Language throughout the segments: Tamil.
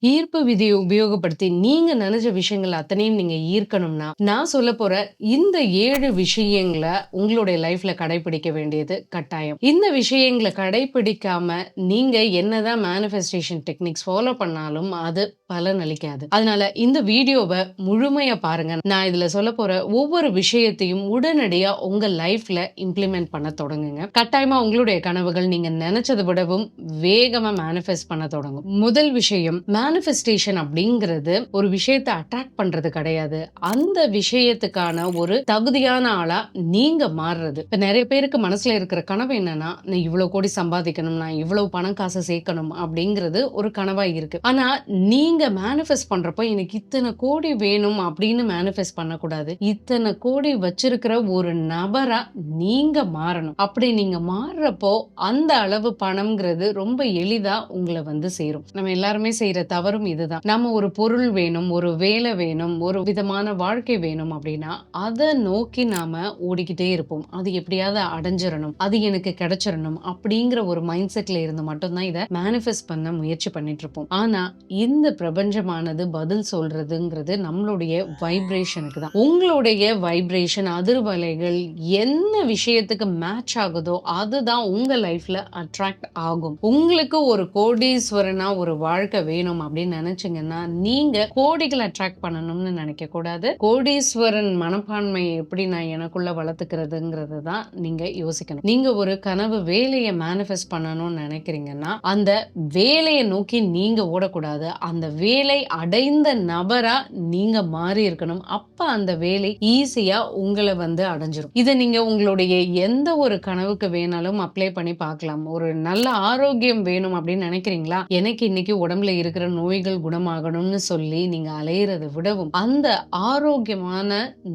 ஈர்ப்பு விதியை உபயோகப்படுத்தி நீங்க நினைச்ச விஷயங்கள் அத்தனையும் நீங்க ஈர்க்கணும்னா நான் சொல்ல போற இந்த ஏழு விஷயங்களை உங்களுடைய லைஃப்ல கடைபிடிக்க வேண்டியது கட்டாயம். இந்த விஷயங்களை கடைபிடிக்காம நீங்க என்னதான் மேனிஃபெஸ்டேஷன் டெக்னிக்ஸ் ஃபாலோ பண்ணாலும் அது பலன் அளிக்காது அதனால இந்த வீடியோவை முழுமையா பாருங்க. நான் இதுல சொல்ல போற ஒவ்வொரு விஷயத்தையும் உடனடியா உங்க லைஃப்ல இம்ப்ளிமெண்ட் பண்ண தொடங்குங்க. கட்டாயமா உங்களுடைய கனவுகள் நீங்க நினைச்சதை விடவும் வேகமா மேனிஃபெஸ்ட் பண்ண தொடங்கும். முதல் விஷயம் மேனிஃபெஸ்டேஷன் அப்படிங்கிறது ஒரு விஷயத்தை அட்ராக்ட் பண்றது கிடையாது. அந்த விஷயத்துக்கான ஒரு தகுதியான ஆளா நீங்க மாறுறது. இப்ப நிறைய பேருக்கு மனசுல இருக்கிற கனவு என்னன்னா நான் இவ்வளவு கோடி சம்பாதிக்கணும் நான் இவ்வளவு பணம் காசை சேர்க்கணும் அப்படிங்கிறது ஒரு கனவா இருக்கு. ஆனா நீங்க மேனிஃபெஸ்ட் பண்றப்போ எனக்கு இத்தனை கோடி வேணும் அப்படின்னு மேனிஃபெஸ்ட் பண்ணக்கூடாது. இத்தனை கோடி வச்சிருக்கிற ஒரு நபரா நீங்க மாறணும். அப்படி நீங்க மாறுறப்போ அந்த அளவு பணம்ங்கிறது ரொம்ப எளிதா உங்களை வந்து சேரும். நம்ம எல்லாருமே செய்யற தவறும் இதுதான். நம்ம ஒரு பொருள் வேணும் ஒரு வேலை வேணும் ஒரு விதமான வாழ்க்கை வேணும் அப்படின்னா அதை நோக்கி நாம ஓடிக்கிட்டே இருப்போம். அது எப்படியாவது அடைஞ்சிடணும் அது எனக்கு கிடைச்சிடணும் அப்படிங்கிற ஒரு மைண்ட் செட்ல இருந்து மட்டும்தான் இதை மேனிஃபெஸ்ட் பண்ண முயற்சி பண்ணிட்டு இருப்போம் ஆனா இந்த பிரபஞ்சமானது பதில் சொல்றதுங்கிறது நம்மளுடைய வைப்ரேஷனுக்கு தான். உங்களுடைய வைப்ரேஷன் அதிர்வலைகள் என்ன விஷயத்துக்கு மேட்ச் ஆகுதோ அதுதான் உங்க லைஃப்ல அட்ராக்ட் ஆகும். உங்களுக்கு ஒரு கோடீஸ்வரனா ஒரு வாழ்க்கை வேணும் அப்படின்னு நினைச்சீங்கன்னா நீங்க கோடிகளை அட்ராக்ட் பண்ணணும்னு நினைக்க கூடாது கோடீஸ்வரன் மனப்பான்மை எப்படி நான் எனக்குள்ள வளர்த்துக்கிறதுங்கிறது தான் நீங்க யோசிக்கணும். நீங்க ஒரு கனவு வேலையை மேனிஃபெஸ்ட் பண்ணணும்னு நினைக்கிறீங்கன்னா அந்த வேலையை நோக்கி நீங்க ஓடக்கூடாது. அந்த வேலை அடைந்த நபரா நீங்க மாறி இருக்கணும். அப்ப அந்த வேலை ஈஸியா உங்களை வந்து அடைஞ்சிரும். இதை நீங்க உங்களுடைய எந்த ஒரு கனவுக்கு வேணாலும் அப்ளை பண்ணி பார்க்கலாம். ஒரு நல்ல ஆரோக்கியம் வேணும் அப்படின்னு நினைக்கிறீங்களா? எனக்கு இன்னைக்கு உடம்புல இருக்கிற நோய்கள் குணமாகணும்னு சொல்லி நீங்க அலையிறத விடவும் அந்த ஆரோக்கியமான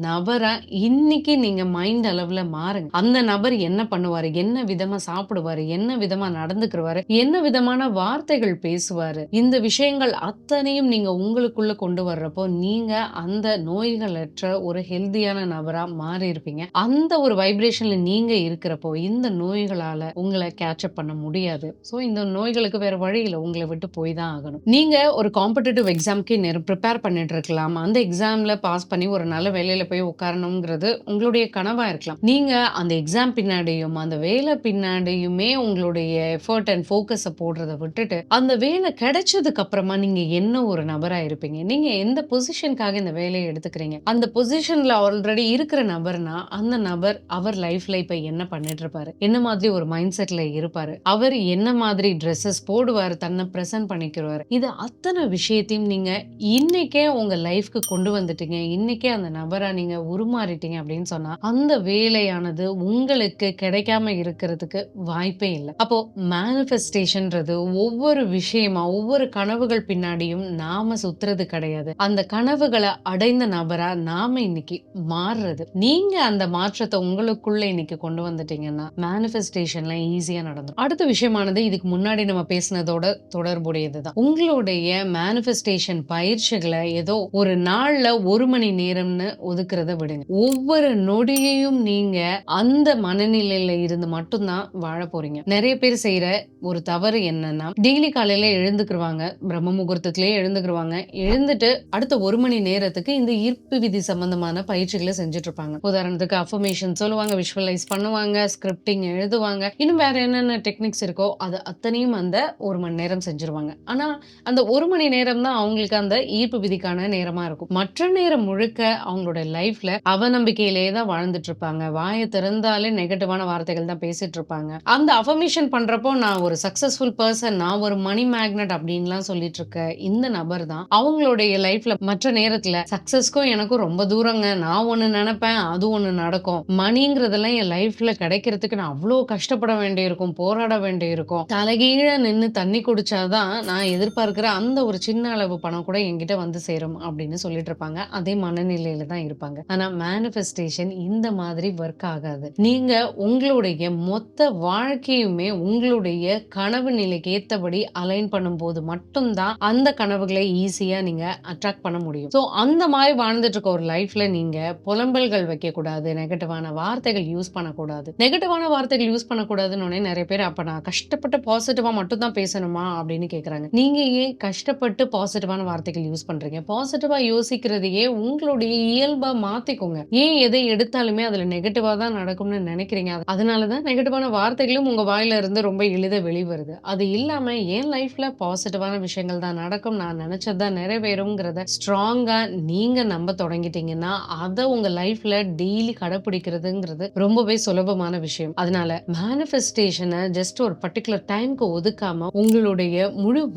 நபரை இன்னைக்கு நீங்க மைண்ட் அளவுல மாறுங்க. அந்த நபர் என்ன பண்ணுவாரு? என்ன விதமா சாப்பிடுவாரு? என்ன விதமா நடந்துக்கிறவாரு என்ன விதமான வார்த்தைகள் பேசுவாரு? இந்த விஷயங்கள் அத்தனையும் நீங்க உங்களுக்குள்ள கொண்டு வர்றப்போ நீங்க அந்த நோய்களற்ற ஒரு ஹெல்தியான நபரா மாறி இருப்பீங்க. அந்த ஒரு வைப்ரேஷன்ல நீங்க இருக்கிறப்போ இந்த நோய்களால உங்களை கேட்சப் பண்ண முடியாது. சோ இந்த நோய்களுக்கு வேற வழியில உங்களை விட்டு போய் தான் ஆகணும். நீங்க ஒரு காம்படிட்டிவ் எக்ஸாம்க்கு நேரம் ப்ரிப்பேர் பண்ணிட்டு இருக்கலாம் அந்த எக்ஸாமில் பாஸ் பண்ணி ஒரு நல்ல வேலையில் போய் உட்காரணுங்கிறது உங்களுடைய கனவாக இருக்கலாம். நீங்கள் அந்த எக்ஸாம் பின்னாடியும் அந்த வேலை பின்னாடியுமே உங்களுடைய எஃபர்ட் அண்ட் ஃபோக்கஸை போடுறதை விட்டுட்டு அந்த வேலை கிடைச்சதுக்கு அப்புறமா நீங்கள் என்ன ஒரு நபராக இருப்பீங்க? நீங்கள் எந்த பொசிஷனுக்காக இந்த வேலையை எடுத்துக்கிறீங்க? அந்த பொசிஷனில் ஆல்ரெடி இருக்கிற நபர்னா அந்த நபர் அவர் லைஃப்பில் இப்போ என்ன பண்ணிட்டு இருப்பாரு என்ன மாதிரி ஒரு மைண்ட் செட்டில் இருப்பார்? அவர் என்ன மாதிரி ட்ரெஸ்ஸஸ் போடுவார்? தன்னை ப்ரெசென்ட் பண்ணிக்கிறார் இது அத்தனை விஷயத்தையும் நீங்கள் இன்றைக்கே உங்கள் லைஃப்க்கு கொண்டு வந்துட்டீங்க. இன்னைக்கே அந்த நபரா நீங்கள் உருமாறிட்டீங்க அப்படின்னு சொன்னால் அந்த வேலையானது உங்களுக்கு கிடைக்காம இருக்கிறதுக்கு வாய்ப்பே இல்லை. அப்போது மேனிஃபெஸ்டேஷன்றது ஒவ்வொரு விஷயமா ஒவ்வொரு கனவுகள் பின்னாடியும் நாம சுத்துறது கிடையாது. அந்த கனவுகளை அடைந்த நபராக நாம் இன்னைக்கு மாறுறது. நீங்கள் அந்த மாற்றத்தை உங்களுக்குள்ளே இன்னைக்கு கொண்டு வந்துட்டீங்கன்னா மேனிஃபெஸ்டேஷன்லாம் ஈஸியாக நடந்தோம் அடுத்த விஷயமானது இதுக்கு முன்னாடி நம்ம பேசினதோட தொடர்புடையதுதான். உங்களுடைய மேனிஃபெஸ்டேஷன் பயிற்சிகளை ஏதோ ஒரு நாள்ல ஒரு மணி நேரம்னு ஒதுக்குறத விடுங்க. ஒவ்வொரு நொடியையும் நீங்க அந்த மனநிலையில இருந்து மட்டும்தான் வாழ போறீங்க. நிறைய பேர் செய்யற ஒரு தவறு என்னன்னா டெய்லி காலையில எழுந்துக்குருவாங்க. பிரம்ம முகூர்த்தத்திலேயே எழுந்துக்குருவாங்க. எழுந்துட்டு அடுத்த ஒரு மணி நேரத்துக்கு இந்த ஈர்ப்பு விதி சம்பந்தமான பயிற்சிகளை செஞ்சுட்டு இருப்பாங்க உதாரணத்துக்கு அஃபர்மேஷன் சொல்லுவாங்க விஷுவலைஸ் பண்ணுவாங்க ஸ்கிரிப்டிங் எழுதுவாங்க. இன்னும் வேற என்னென்ன டெக்னிக்ஸ் இருக்கோ அது அத்தனையும் அந்த ஒரு மணி நேரம் செஞ்சிருவாங்க. ஆனா அந்த ஒரு மணி நேரம் தான் அவங்களுக்கு அந்த ஈர்ப்பு விதிக்கான நேரமா இருக்கும். மற்ற நேரம் முழுக்க அவங்களோட லைஃப்ல அவநம்பிக்கையிலேயே தான் வாழ்ந்துட்டு இருப்பாங்க. வாயை திறந்தாலே நெகட்டிவான வார்த்தைகள் தான் பேசிட்டு இருப்பாங்க. அந்த அஃபர்மேஷன் பண்றப்போ நான் ஒரு சக்சஸ்ஃபுல் பர்சன் நான் ஒரு மணி மேக்னெட் அப்படின்லாம் சொல்லிட்டு இருக்க இந்த நபர் தான் அவங்களுடைய லைஃப்ல மற்ற நேரத்துல சக்சஸ்க்கும் எனக்கும் ரொம்ப தூரங்க. நான் ஒண்ணு நினைப்பேன் அது ஒண்ணு நடக்கும். மணிங்கிறதெல்லாம் என் லைஃப்ல கிடைக்கிறதுக்கு நான் அவ்வளோ கஷ்டப்பட வேண்டியிருக்கும் போராட வேண்டியிருக்கும். தலைகீழ நின்று தண்ணி குடிச்சாதான் நான் எதிர்பார்க்கிற அந்த ஒரு சின்ன அளவு பணம் கூட என்கிட்ட வந்து சேரும் அப்படின்னு சொல்லிட்டு இருப்பாங்க. அதே மனநிலையில தான் இருப்பாங்க. ஆனா மேனிஃபெஸ்டேஷன் இந்த மாதிரி ஒர்க் ஆகாது. நீங்க உங்களுடைய மொத்த வாழ்க்கையுமே உங்களுடைய கனவு நிலைக்கு ஏத்தபடி அலைன் பண்ணும்போது மட்டும்தான் அந்த கனவுகளை ஈஸியா நீங்க அட்ராக்ட் பண்ண முடியும். ஸோ அந்த மாதிரி வாழ்ந்துட்டு இருக்க ஒரு லைஃப்ல நீங்க புலம்பல்கள் வைக்க கூடாது நெகட்டிவான வார்த்தைகள் யூஸ் பண்ணக்கூடாது. நெகட்டிவான வார்த்தைகள் யூஸ் பண்ணக்கூடாதுன்னு உடனே நிறைய பேர் அப்ப நான் கஷ்டப்பட்டு பாசிட்டிவா மட்டும் தான் பேசணுமா அப்படின்னு கேக்குறாங்க. நீங்க ஏன் கஷ்டப்பட்டு பாசிட்டிவான வார்த்தைகள் யூஸ் பண்றீங்க. பாசிட்டிவா யோசிக்கிறதையே உங்களுடைய இயல்பா மாத்திக்கோங்க. ஏன் எதை எடுத்தாலுமே அதுல நெகட்டிவா தான் நடக்கும்னு நினைக்கிறீங்க. அதனாலதான் நெகட்டிவான வார்த்தைகளும் உங்க வாயில இருந்து ரொம்ப எளிதா வெளிவருது. அது இல்லாம என் லைஃப்ல பாசிட்டிவான விஷயங்கள் தான் நடக்கும். நான் நினைச்சதுதான் நிறைவேறுங்கிறத ஸ்ட்ராங்கா நீங்க நம்ப தொடங்கிட்டீங்கன்னா அதை உங்க லைஃப்ல டெய்லி கடைபிடிக்கிறதுங்கிறது ரொம்பவே சுலபமான விஷயம். அதனால மேனிஃபெஸ்டேஷனை ஜஸ்ட் ஒரு பர்டிகுலர் டைம்க்கு ஒதுக்காம உங்களுடைய முழு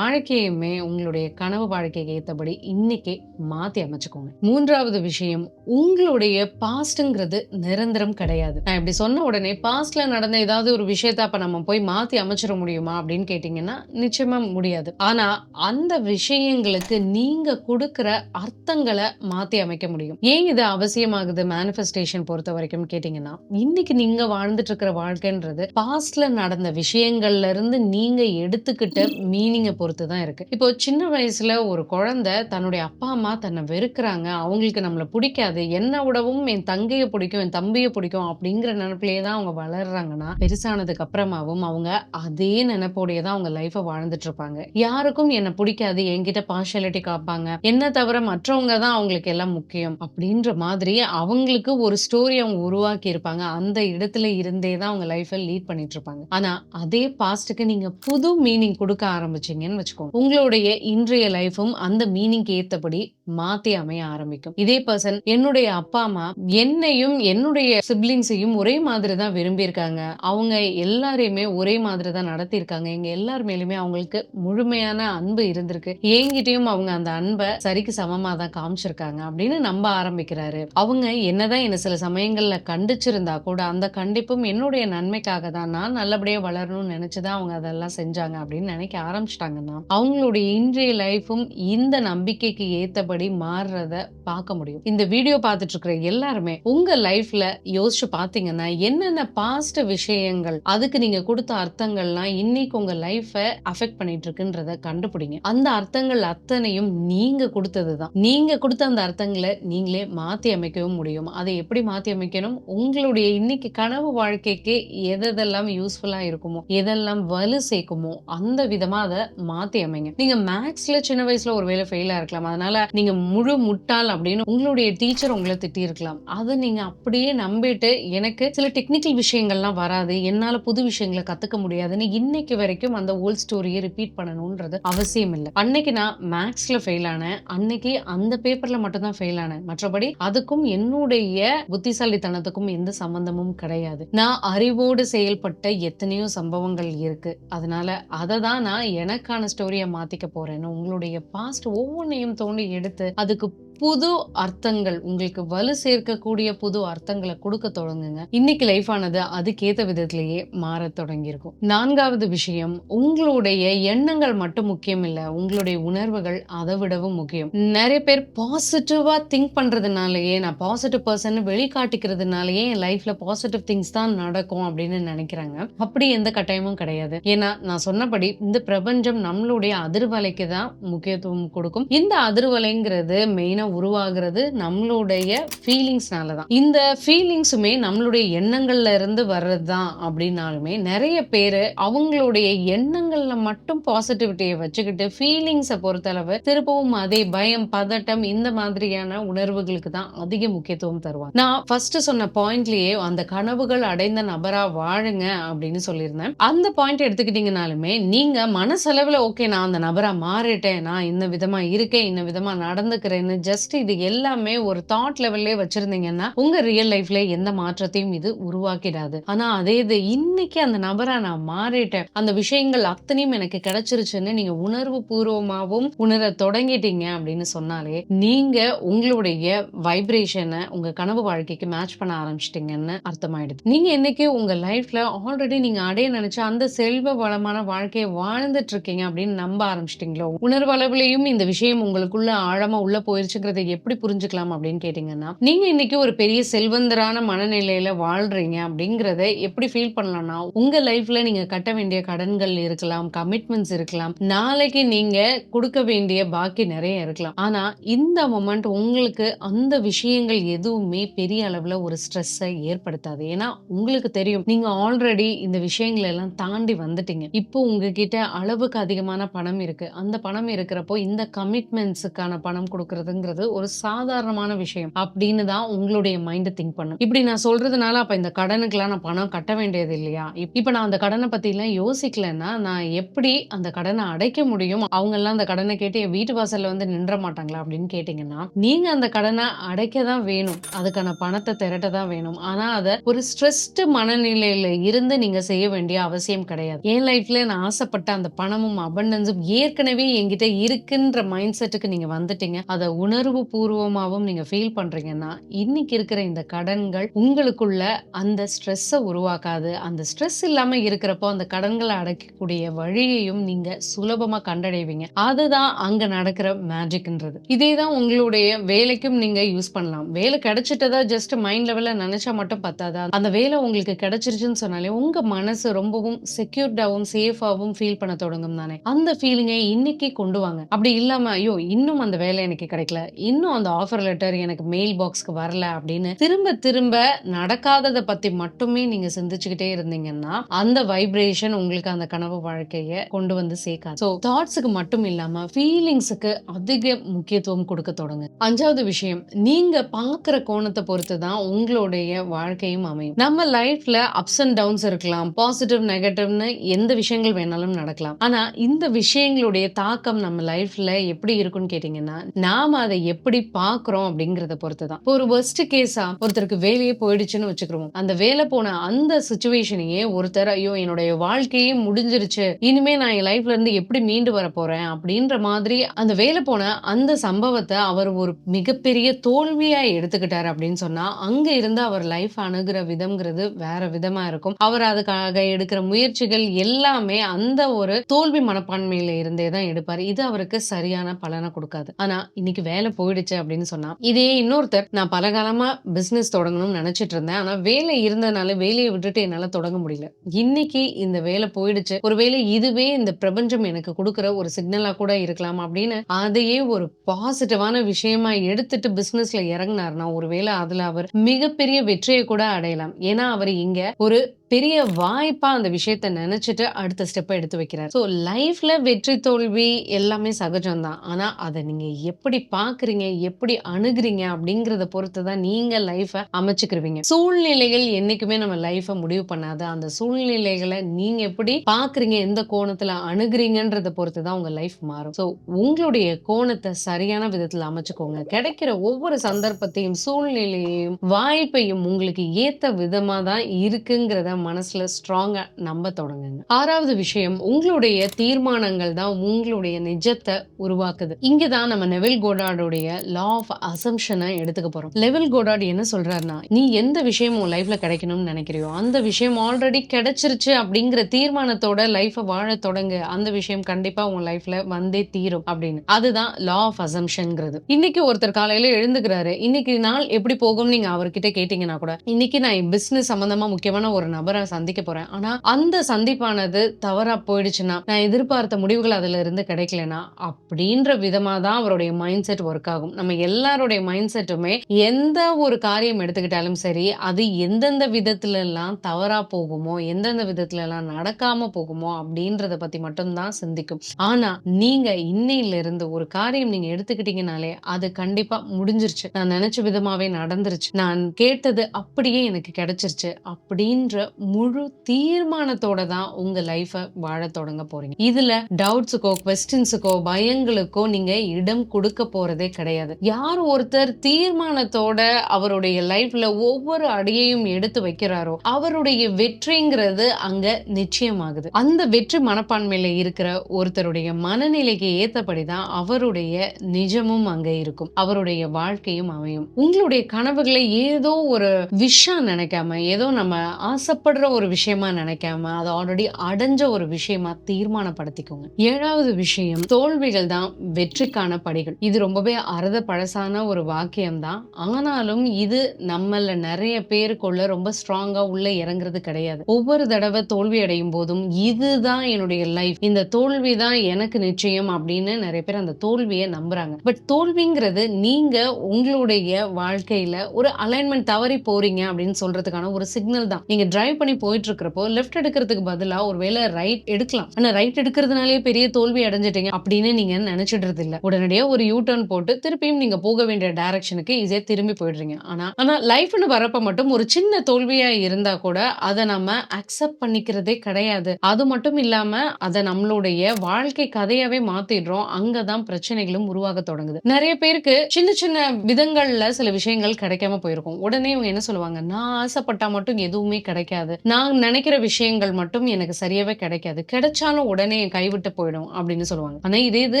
எல்லாத்தையுமே உங்களுடைய கனவு வாழ்க்கைக்கு ஏற்றபடி இன்னைக்கே மாத்தி அமைச்சுக்கோங்க. மூன்றாவது விஷயம் உங்களுடைய பாஸ்ட்ங்கிறது நிரந்தரம் கிடையாது. நான் இப்படி சொன்ன உடனே பாஸ்ட்ல நடந்த ஏதாவது ஒரு விஷயத்த அப்ப நம்ம போய் மாத்தி அமைச்சிட முடியுமா அப்படின்னு கேட்டீங்கன்னா நிச்சயமா முடியாது. ஆனா அந்த விஷயங்களுக்கு நீங்க கொடுக்குற அர்த்தங்களை மாத்தி அமைக்க முடியும். ஏன் இது அவசியமாகுது மேனிஃபெஸ்டேஷன் பொறுத்த வரைக்கும் கேட்டீங்கன்னா இன்னைக்கு நீங்க வாழ்ந்துட்டு இருக்கிற வாழ்க்கைன்றது பாஸ்ட்ல நடந்த விஷயங்கள்ல இருந்து நீங்க எடுத்துக்கிட்ட மீனிங்கை பொறுத்து தான் இருக்கு. இப்போ சின்ன வயசுல ஒரு குழந்தை தன்னுடைய அப்பா அம்மா தன்னை வெறுக்கிறாங்க. அவங்களுக்கு நம்மளை பிடிக்காது. என்ன விடவும் என் தங்கையை பிடிக்கும் என் தம்பியை பிடிக்கும் அப்படிங்கிற நினைப்பிலேயே தான் அவங்க வளர்றாங்கன்னா பெருசானதுக்கு அப்புறமாவும் அவங்க அதே நினைப்போடயே தான் அவங்க லைஃபை வாழ்ந்துட்டு இருப்பாங்க. யாருக்கும் என்ன பிடிக்காது. என்கிட்ட பார்ஷாலிட்டி காப்பாங்க. என்ன தவிர மற்றவங்க தான் அவங்களுக்கு எல்லாம் முக்கியம் அப்படின்ற மாதிரி அவங்களுக்கு ஒரு ஸ்டோரி அவங்க உருவாக்கி இருப்பாங்க. அந்த இடத்துல இருந்தே தான் அவங்க லைஃபை லீட் பண்ணிட்டு இருப்பாங்க. ஆனா அதே பாஸ்ட்டுக்கு நீங்க புது மீனிங் கொடுக்க ஆரம்பிச்சீங்கன்னு வச்சுக்கோங்க. உங்களுடைய இன்றைய லைஃபும் அந்த மீனிங்க்கு ஏற்றபடி மாத்தி அமைய ஆரம்பிக்கும். இதே பர்சன் என்னுடைய அப்பா அம்மா என்னையும் என்னுடைய சிப்ளிங்ஸையும் ஒரே மாதிரி தான் விரும்பியிருக்காங்க. அவங்க எல்லாரையுமே ஒரே மாதிரி தான் நடத்தியிருக்காங்க. எங்க எல்லார் மேலுமே அவங்களுக்கு முழுமையான அன்பு இருந்திருக்கு. என்கிட்டயும் அவங்க அந்த அன்பை சரிக்கு சமமா தான் காமிச்சிருக்காங்க அப்படின்னு நம்ப ஆரம்பிக்கிறாரு. அவங்க என்னதான் என்ன சில சமயங்கள்ல கண்டிச்சிருந்தா கூட அந்த கண்டிப்பும் என்னுடைய நன்மைக்காக தான். நான் நல்லபடியா வளரணும்னு நினைச்சுதான் அவங்க அதெல்லாம் செஞ்சாங்க அப்படின்னு நினைக்க ஆரம்பிச்சிட்டாங்கன்னா அவங்களுடைய இன்றைய லைஃபும் இந்த நம்பிக்கைக்கு ஏத்தபடி மாறுறத பார்க்க முடியும். இந்த வீடியோ பார்த்துட்டு இருக்கிற எல்லாருமே உங்க லைஃப்ல யோசிச்சு பாத்தீங்கன்னா என்னென்ன பாஸ்ட் விஷயங்கள் அதுக்கு நீங்க கொடுத்த அர்த்தங்கள்லாம் இன்னைக்கு உங்க லைஃபை அஃபெக்ட் பண்ணிட்டு இருக்குன்றத கண்டுபிடிங்க. அந்த அர்த்தங்கள் அத்தனையும் நீங்க கொடுத்ததுதான் நீங்க கொடுத்த அந்த அர்த்தங்களை நீங்களே மாத்தி அமைக்கவும் முடியும். அதை எப்படி மாத்தி அமைக்கணும்? உங்களுடைய இன்னைக்கு கனவு வாழ்க்கைக்கு எதெல்லாம் யூஸ்ஃபுல்லா இருக்குமோ எதெல்லாம் வலு சேர்க்குமோ அந்த விதமா அதை மாத்தி அமைங்க. நீங்க மேக்ஸ்ல சின்ன வயசுல ஒரு வேலை ஃபெயிலா இருக்கலாம். அதனால நீங்க முழு முட்டாள் அப்படின்னு உங்களுடைய டீச்சர் உங்களை திட்டி இருக்கலாம் அதை நீங்க அப்படியே நம்பிட்டு எனக்கு சில டெக்னிக்கல் விஷயங்கள்லாம் வராது. என்னால புது விஷயங்களை கத்துக்க முடியாதுன்னு இன்னைக்கு வரைக்கும் அந்த ஓல்ட் ஸ்டோரியை ரிப்பீட் பண்ணணும்ன்றது அவசியம் இல்லை. அன்னைக்கு நான் மேக்ஸ்ல ஃபெயில் ஆனேன். அன்னைக்கு அந்த பேப்பர்ல மட்டும்தான் ஃபெயில் ஆனேன். மற்றபடி அதுக்கும் என்னுடைய புத்திசாலித்தனத்துக்கும் எந்த சம்பந்தமும் கிடையாது. நான் அறிவோடு செயல்பட்ட எத்தனையோ சம்பவங்கள் இருக்கு. அதனால அதை தான் நான் எனக்கான ஸ்டோரியை மாத்திக்க போறேன்னு உங்களுடைய பாஸ்ட் ஒவ்வொன்றையும் தோண்டி எடுத்து அதுக்கு புது அர்த்தங்கள் உங்களுக்கு வலு சேர்க்கக்கூடிய புது அர்த்தங்களை கொடுக்க தொடங்குங்க. இன்னைக்கு லைஃப் ஆனது அதுக்கேத்த விதத்திலேயே மாறத் தொடங்கியிருக்கும். நான்காவது விஷயம் உங்களுடைய எண்ணங்கள் மட்டும் முக்கியம் இல்ல உங்களுடைய உணர்வுகள் அதை விடவும் முக்கியம். நிறைய பேர் பாசிட்டிவா திங்க் பண்றதுனாலயே நான் பாசிட்டிவ் பர்சன் வெளிக்காட்டிக்கிறதுனாலயே என் லைஃப்ல பாசிட்டிவ் திங்ஸ் தான் நடக்கும் அப்படின்னு நினைக்கிறாங்க. அப்படி எந்த கட்டாயமும் கிடையாது. ஏன்னா நான் சொன்னபடி இந்த பிரபஞ்சம் நம்மளுடைய அதிர்வலைக்கு தான் முக்கியத்துவம் கொடுக்கும். இந்த அதிர்வலைங்கிறது மெயினா உருவாகிறது நம்மளுடைய ஃபீலிங்ஸ்னால தான் இந்த ஃபீலிங்ஸுமே நம்மளுடைய எண்ணங்கள்ல இருந்து வர்றது தான் அப்படின்னாலுமே நிறைய பேர் அவங்களுடைய எண்ணங்கள்ல மட்டும் பாசிட்டிவிட்டியை வச்சுக்கிட்டு ஃபீலிங்ஸை பொறுத்தளவு திருப்பவும் அதே பயம் பதட்டம் இந்த மாதிரியான உணர்வுகளுக்கு தான் அதிக முக்கியத்துவம் தருவாங்க. நான் ஃபர்ஸ்ட் சொன்ன பாயிண்ட்லயே அந்த கனவுகள் அடைந்த நபரா வாழுங்க அப்படின்னு சொல்லியிருந்தேன். அந்த பாயிண்ட் எடுத்துக்கிட்டீங்கனாலுமே நீங்க மனசளவுல ஓகே நான் அந்த நபரா மாறிட்டேன். நான் இந்த விதமா இருக்கேன் இந்த விதமா நடந்துக்கிறேன்னு ஜஸ்ட் இது எல்லாமே ஒரு தாட் லெவல்லே வச்சிருந்தீங்கன்னா உங்க ரியல் லைஃப்ல எந்த மாற்றத்தையும் இது உருவாக்கிடாது. ஆனா அதே இது இன்னைக்கு அந்த நபரா நான் மாறிட்டேன். அந்த விஷயங்கள் அத்தனையும் எனக்கு கிடைச்சிருச்சுன்னு நீங்க உணர்வு பூர்வமாவும் உணர தொடங்கிட்டீங்க அப்படின்னு சொன்னாலே நீங்க உங்களுடைய வைப்ரேஷனை உங்க கனவு வாழ்க்கைக்கு மேட்ச் பண்ண ஆரம்பிச்சிட்டீங்கன்னு அர்த்தமாயிடுது. நீங்க என்னைக்கு உங்க லைஃப்ல ஆல்ரெடி நீங்க அடைய நினைச்ச அந்த செல்வ வளமான வாழ்க்கையை வாழ்ந்துட்டு இருக்கீங்க அப்படின்னு நம்ப ஆரம்பிச்சிட்டீங்களோ உணர்வு அளவுலயும் இந்த விஷயம் உங்களுக்குள்ள ஆழமா உள்ள போயிருச்சுங்கிற விஷயங்கிறத எப்படி புரிஞ்சுக்கலாம் அப்படின்னு கேட்டீங்கன்னா நீங்க இன்னைக்கு ஒரு பெரிய செல்வந்தரான மனநிலையில வாழ்றீங்க அப்படிங்கறத எப்படி ஃபீல் பண்ணலாம்னா உங்க லைஃப்ல நீங்க கட்ட வேண்டிய கடன்கள் இருக்கலாம் கமிட்மெண்ட்ஸ் இருக்கலாம் நாளைக்கு நீங்க கொடுக்க வேண்டிய பாக்கி நிறைய இருக்கலாம். ஆனா இந்த மொமெண்ட் உங்களுக்கு அந்த விஷயங்கள் எதுவுமே பெரிய அளவுல ஒரு ஸ்ட்ரெஸ்ஸை ஏற்படுத்தாது. ஏன்னா உங்களுக்கு தெரியும் நீங்க ஆல்ரெடி இந்த விஷயங்கள் எல்லாம் தாண்டி வந்துட்டீங்க. இப்போ உங்ககிட்ட அளவுக்கு அதிகமான பணம் இருக்கு. அந்த பணம் இருக்கிறப்போ இந்த கமிட்மெண்ட்ஸுக்கான பணம் கொடுக்கறதுங்கிறது ஒரு சாதாரணமான விஷயம் அப்படின்னு தான் உங்களுடைய மைண்ட் திங்க் பண்ணும். இப்படி நான் சொல்றதுனால அப்ப இந்த கடனுக்கெல்லாம் நான் பணம் கட்ட வேண்டியது இல்லையா? இப்ப நான் அந்த கடனை பத்தி எல்லாம் யோசிக்கலன்னா நான் எப்படி அந்த கடனை அடைக்க முடியும்? அவங்க எல்லாம் அந்த கடனை கேட்டு என் வீட்டு வாசல்ல வந்து நின்ற மாட்டாங்களா அப்படின்னு கேட்டீங்கன்னா நீங்க அந்த கடனை அடைக்க தான் வேணும். அதுக்கான பணத்தை திரட்ட தான் வேணும். ஆனா அதை ஒரு ஸ்ட்ரெஸ்டு மனநிலையில இருந்து நீங்க செய்ய வேண்டிய அவசியம் கிடையாது. என் லைஃப்ல நான் ஆசைப்பட்ட அந்த பணமும் அபண்டன்ஸும் ஏற்கனவே என்கிட்ட இருக்குன்ற மைண்ட் செட்டுக்கு நீங்க வந்துட்டீங்க. அதை உணர்வு பூர்வமாகவும் நீங்க ஃபீல் பண்றீங்கன்னா இன்னைக்கு இருக்கிற இந்த கடன்கள் உங்களுக்குள்ள அந்த ஸ்ட்ரெஸ்ஸை உருவாக்காது. அந்த ஸ்ட்ரெஸ் இல்லாம இருக்கிறப்போ அந்த கடன்களை அடைக்கக்கூடிய வழியையும் நீங்க சுலபமா கண்டடைவீங்க. அதுதான் அங்க நடக்கிற மேஜிக்ன்றது இதே தான் உங்களுடைய வேலைக்கும் நீங்க யூஸ் பண்ணலாம். வேலை கிடைச்சிட்டதா ஜஸ்ட் மைண்ட் லெவல்ல நினைச்சா மட்டும் பத்தாதா? அந்த வேலை உங்களுக்கு கிடைச்சிருச்சுன்னு சொன்னாலே உங்க மனசு ரொம்பவும் செக்யூர்டாவும் சேஃபாவும் ஃபீல் பண்ண தொடங்கும் தானே? அந்த ஃபீலிங்கை இன்னைக்கு கொண்டு வாங்க. அப்படி இல்லாம ஐயோ இன்னும் அந்த வேலை எனக்கு கிடைக்கல. இன்னும் அந்த ஆஃபர் லெட்டர் எனக்கு மெயில் பாக்ஸ்க்கு வரல அப்படின்னு திரும்ப திரும்ப நடக்காததை பத்தி மட்டுமே நீங்க சிந்திச்சுக்கிட்டே இருந்தீங்கன்னா அந்த வைப்ரேஷன் உங்களுக்கு அந்த கனவு வாழ்க்கைய கொண்டு வந்து சேர்க்காது. ஸோ தாட்ஸுக்கு மட்டும் இல்லாம ஃபீலிங்ஸுக்கு அதிக முக்கியத்துவம் கொடுக்க தொடங்க. அஞ்சாவது விஷயம் நீங்க பார்க்குற கோணத்தை பொறுத்து தான் உங்களுடைய வாழ்க்கையும் அமையும். நம்ம லைஃப்ல அப்ஸ் அண்ட் டவுன்ஸ் இருக்கலாம். பாசிட்டிவ் நெகட்டிவ்னு எந்த விஷயங்கள் வேணாலும் நடக்கலாம். ஆனா இந்த விஷயங்களுடைய தாக்கம் நம்ம லைஃப்ல எப்படி இருக்கும்னு கேட்டீங்கன்னா நாம அதை எப்படி பாக்குறோம் அப்படிங்கறத பொறுத்து தான் இப்போ ஒரு worst கேஸா ஒருத்தருக்கு வேலையே போயிடுச்சுன்னு வச்சுக்கிறோம் அந்த வேலை போன அந்த சுச்சுவேஷனையே ஒருத்தர் ஐயோ என்னுடைய வாழ்க்கையே முடிஞ்சிருச்சு. இனிமே நான் என் லைஃப்ல இருந்து எப்படி மீண்டு வர போறேன்? அப்படின்ற மாதிரி அந்த வேலை போன அந்த சம்பவத்தை அவர் ஒரு மிகப்பெரிய தோல்வியா எடுத்துக்கிட்டாரு அப்படின்னு சொன்னா அங்க இருந்து அவர் லைஃப் அணுகிற விதம்ங்கிறது வேற விதமா இருக்கும். அவர் அதுக்காக எடுக்கிற முயற்சிகள் எல்லாமே அந்த ஒரு தோல்வி மனப்பான்மையில இருந்தே தான் எடுப்பாரு. இது அவருக்கு சரியான பலனை கொடுக்காது. ஆனா இன்னைக்கு வேலை போயிடுச்சு அப்படின்னு சொன்னா இதே இன்னொருத்தர் நான் பல காலமா பிசினஸ் தொடங்கணும்னு நினைச்சிட்டு இருந்தேன். ஆனா வேலை இருந்தனால வேலையை விட்டுட்டு என்னால தொடங்க முடியல. இன்னைக்கு இந்த வேலை போயிடுச்சு. ஒருவேளை இதுவே இந்த பிரபஞ்சம் எனக்கு கொடுக்குற ஒரு சிக்னலா கூட இருக்கலாம் அப்படின்னு அதையே ஒரு பாசிட்டிவான விஷயமா எடுத்துட்டு பிசினஸ்ல இறங்கினாருன்னா ஒருவேளை அதுல அவர் மிகப்பெரிய வெற்றியை கூட அடையலாம். ஏன்னா அவர் இங்க ஒரு பெரிய வாய்ப்பா அந்த விஷயத்த நினைச்சிட்டு அடுத்த ஸ்டெப்பை எடுத்து வைக்கிறார். ஸோ லைஃப்ல வெற்றி தோல்வி எல்லாமே சகஜம்தான். ஆனா அதை நீங்க எப்படி பாக்குறீங்க எப்படி அணுகுறீங்க அப்படிங்கறத பொறுத்து தான் நீங்க லைஃபை அமைச்சுக்கிருவீங்க. சூழ்நிலைகள் என்னைக்குமே நம்ம லைஃபை முடிவு பண்ணாது. அந்த சூழ்நிலைகளை நீங்க எப்படி பாக்குறீங்க எந்த கோணத்துல அணுகுறீங்கன்றத பொறுத்து தான் உங்க லைஃப் மாறும். ஸோ உங்களுடைய கோணத்தை சரியான விதத்துல அமைச்சுக்கோங்க. கிடைக்கிற ஒவ்வொரு சந்தர்ப்பத்தையும் சூழ்நிலையையும் வாய்ப்பையும் உங்களுக்கு ஏத்த விதமா தான் இருக்குங்கிறத மனசுல ஸ்ட்ராங்கா நம்ப தொடங்குங்க. ஆறாவது விஷயம் உங்களுடைய தீர்மானங்கள் தான் உங்களுடைய நிஜத்தை உருவாக்குது. இங்கதான் நம்ம நெவில் கோடாடுடைய லா ஆஃப் அசம்ஷனை எடுத்துக்க போறோம். லெவல் கோடாட் என்ன சொல்றாருன்னா நீ எந்த விஷயம் உன் லைஃப்ல கிடைக்கணும்னு நினைக்கிறியோ அந்த விஷயம் ஆல்ரெடி கிடைச்சிருச்சு அப்படிங்கிற தீர்மானத்தோட லைஃபை வாழ தொடங்கு. அந்த விஷயம் கண்டிப்பா உன் லைஃப்ல வந்தே தீரும் அப்படின்னு. அதுதான் லா ஆஃப் அசம்ஷன்ங்கிறது இன்னைக்கு ஒருத்தர் காலையில எழுந்துக்கிறாரு இன்னைக்கு நாள் எப்படி போகும் நீங்க அவர்கிட்ட கேட்டீங்கன்னா கூட இன்னைக்கு நான் பிசினஸ் சம்பந்தமா முக்கியமான ஒரு நபர் சந்திக்க போறேன். ஆனா அந்த சந்திப்பானது தவறா போயிடுச்சுன்னா நான் எதிர்பார்த்த முடிவுகள் அதுல இருந்து கிடைக்கலனா அப்படின்ற விதமா தான் அவருடைய மைண்ட் செட் ஒர்க் ஆகும். நம்ம எல்லாருடைய மைண்ட் செட்டுமே எந்த ஒரு காரியம் எடுத்துக்கிட்டாலும் சரி அது எந்தெந்த விதத்துல எல்லாம் தவறா போகுமோ எந்தெந்த விதத்துல எல்லாம் நடக்காம போகுமோ அப்படின்றத பத்தி மட்டும்தான் சிந்திக்கும். ஆனா நீங்க இன்னையில இருந்து ஒரு காரியம் நீங்க எடுத்துக்கிட்டீங்கனாலே அது கண்டிப்பா முடிஞ்சிருச்சு. நான் நினைச்ச விதமாவே நடந்துருச்சு. நான் கேட்டது அப்படியே எனக்கு கிடைச்சிருச்சு. அப்படின்ற முழு தீர்மானத்தோட தான் உங்க லைஃபை வாழ தொடங்க போறீங்க. இதுல டவுட்ஸுக்கோ கொஸ்டின்ஸுக்கோ பயங்களுக்கோ நீங்க இடம் கொடுக்க போறதே கிடையாது. யார் ஒருத்தர் தீர்மானத்தோட அவருடைய லைஃப்ல ஒவ்வொரு அடியையும் எடுத்து வைக்கிறாரோ அவருடைய வெற்றிங்கிறது அங்க நிச்சயமாகுது. அந்த வெற்றி மனப்பான்மையில இருக்கிற ஒருத்தருடைய மனநிலைக்கு ஏத்தபடிதான் அவருடைய நிஜமும் அங்க இருக்கும். அவருடைய வாழ்க்கையும் அமையும். உங்களுடைய கனவுகளை ஏதோ ஒரு விஷா நினைக்காம ஏதோ நம்ம ஆசைப்பட ஆசைப்படுற ஒரு விஷயமா நினைக்காம அது ஆல்ரெடி அடைஞ்ச ஒரு விஷயமா தீர்மானப்படுத்திக்கோங்க. ஏழாவது விஷயம் தோல்விகள் தான் வெற்றிக்கான படிகள். இது ரொம்பவே அறத பழசான ஒரு வாக்கியம் தான் ஆனாலும் இது நம்மள நிறைய பேருக்குள்ள ரொம்ப ஸ்ட்ராங்கா உள்ள இறங்குறது கிடையாது. ஒவ்வொரு தடவை தோல்வி அடையும் போதும் இதுதான் என்னுடைய லைஃப் இந்த தோல்வி தான் எனக்கு நிச்சயம் அப்படின்னு நிறைய பேர் அந்த தோல்வியை நம்புறாங்க. பட் தோல்விங்கிறது நீங்க உங்களுடைய வாழ்க்கையில ஒரு அலைன்மெண்ட் தவறி போறீங்க அப்படின்னு சொல்றதுக்கான ஒரு சிக்னல் தான். நீங்க டிரைவ் பண்ணி போயிட்டு இருக்கிறப்போ லெஃப்ட் எடுக்கிறதுக்கு பதிலா ஒருவேளை ரைட் எடுக்கலாம். ஆனா ரைட் எடுக்கிறதுனாலே பெரிய தோல்வி அடைஞ்சிட்டீங்க அப்படின்னு நீங்க நினைச்சிடுறது இல்ல உடனடியா ஒரு யூ டர்ன் போட்டு திருப்பியும் நீங்க போக வேண்டிய டைரக்ஷனுக்கு ஈஸியா திரும்பி போயிடுறீங்க. ஆனா ஆனா லைஃப்னு வரப்ப மட்டும் ஒரு சின்ன தோல்வியா இருந்தா கூட அதை நம்ம அக்செப்ட் பண்ணிக்கிறதே கிடையாது. அது மட்டும் இல்லாம அதை நம்மளுடைய வாழ்க்கை கதையாவே மாத்திடுறோம். அங்கதான் பிரச்சனைகளும் உருவாக தொடங்குது. நிறைய பேருக்கு சின்ன சின்ன விதங்கள்ல சில விஷயங்கள் கிடைக்காம போயிருக்கும். உடனே இவங்க என்ன சொல்லுவாங்க? நான் ஆசைப்பட்டா மட்டும் எதுவுமே கிடைக்காது. நான் நினைக்கிற விஷயங்கள் மட்டும் எனக்கு சரியாவே கிடைக்காது. கிடைச்சாலும் உடனே கைவிட்டு போயிடும் அப்படின்னு சொல்லுவாங்க. ஆனா இதே இது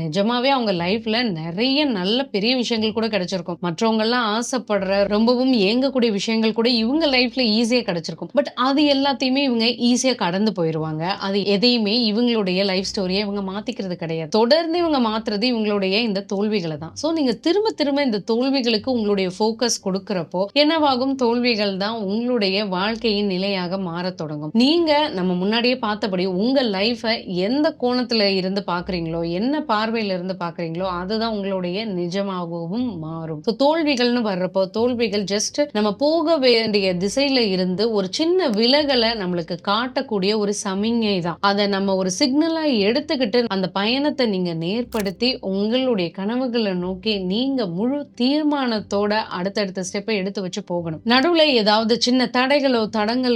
நிஜமாவே அவங்க லைஃப்ல நிறைய நல்ல பெரிய விஷயங்கள் கூட கிடைச்சிருக்கும். மற்றவங்க எல்லாம் ஆசைப்படுற ரொம்பவும் ஏங்கக்கூடிய விஷயங்கள் கூட இவங்க லைஃப்ல ஈஸியா கிடைச்சிருக்கும். பட் அது எல்லாத்தையுமே இவங்க ஈஸியா கடந்து போயிருவாங்க. அது எதையுமே இவங்களுடைய லைஃப் ஸ்டோரியை இவங்க மாத்திக்கிறது கிடையாது. தொடர்ந்து இவங்க மாத்துறது இவங்களுடைய இந்த தோல்விகளை தான். சோ நீங்க திரும்ப திரும்ப இந்த தோல்விகளுக்கு உங்களுடைய ஃபோக்கஸ் கொடுக்கறப்போ என்னவாகும்? தோல்விகள் தான் உங்களுடைய வாழ்க்கையின் வேலையாக மாறத் தொடங்கும். நீங்க நம்ம முன்னாடியே பார்த்தபடி உங்க லைஃபை எந்த கோணத்துல இருந்து பாக்குறீங்களோ என்ன பார்வையில இருந்து பாக்குறீங்களோ அதுதான் உங்களுடைய நிஜமாகவும் மாறும். தோல்விகள்னு வர்றப்போ தோல்விகள் ஜஸ்ட் நம்ம போக வேண்டிய திசையில இருந்து ஒரு சின்ன விலகலை நம்மளுக்கு காட்டக்கூடிய ஒரு சமிஞை தான். அதை நம்ம ஒரு சிக்னலா எடுத்துக்கிட்டு அந்த பயணத்தை நீங்க நேர்படுத்தி உங்களுடைய கனவுகளை நோக்கி நீங்க முழு தீர்மானத்தோட அடுத்தடுத்த ஸ்டெப்பை எடுத்து வச்சு போகணும். நடுவுல ஏதாவது சின்ன தடைகளோ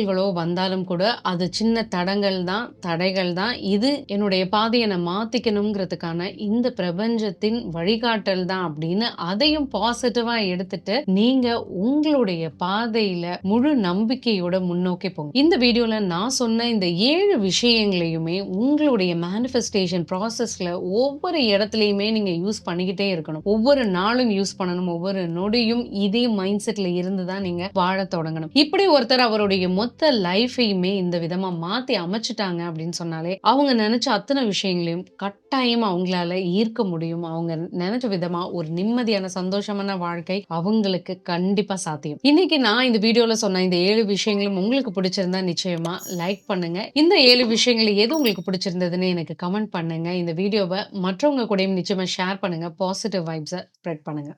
தடங்கல்களோ வந்தாலும் கூட அது சின்ன தடங்கள் தான் தடைகள் தான். இது என்னுடைய பாதையை நான் மாத்திக்கணுங்கிறதுக்கான இந்த பிரபஞ்சத்தின் வழிகாட்டல் தான் அப்படின்னு அதையும் பாசிட்டிவா எடுத்துட்டு நீங்க உங்களுடைய பாதையில முழு நம்பிக்கையோட முன்னோக்கி போங்க. இந்த வீடியோல நான் சொன்ன இந்த ஏழு விஷயங்களையுமே உங்களுடைய மேனிஃபெஸ்டேஷன் ப்ராசஸ்ல ஒவ்வொரு இடத்துலயுமே நீங்க யூஸ் பண்ணிக்கிட்டே இருக்கணும். ஒவ்வொரு நாளும் யூஸ் பண்ணணும். ஒவ்வொரு நொடியும் இதே மைண்ட் செட்ல இருந்து தான் நீங்க வாழ தொடங்கணும். இப்படி ஒருத்தர் அவருடைய மொத்த மொத்த லைஃபையுமே இந்த விதமா மாத்தி அமைச்சிட்டாங்க அப்படின்னு சொன்னாலே அவங்க நினைச்ச அத்தனை விஷயங்களையும் கட்டாயம் அவங்களால ஈர்க்க முடியும். அவங்க நினைச்ச விதமா ஒரு நிம்மதியான சந்தோஷமான வாழ்க்கை அவங்களுக்கு கண்டிப்பா சாத்தியம். இன்னைக்கு நான் இந்த வீடியோல சொன்ன இந்த ஏழு விஷயங்களும் உங்களுக்கு பிடிச்சிருந்தா நிச்சயமா லைக் பண்ணுங்க. இந்த ஏழு விஷயங்கள் எது உங்களுக்கு பிடிச்சிருந்ததுன்னு எனக்கு கமெண்ட் பண்ணுங்க. இந்த வீடியோவை மற்றவங்க கூடயும் நிச்சயமா ஷேர் பண்ணுங்க. பாசிட்டிவ் வைப்ஸை ஸ்ப்ரெட் பண்ணுங்க.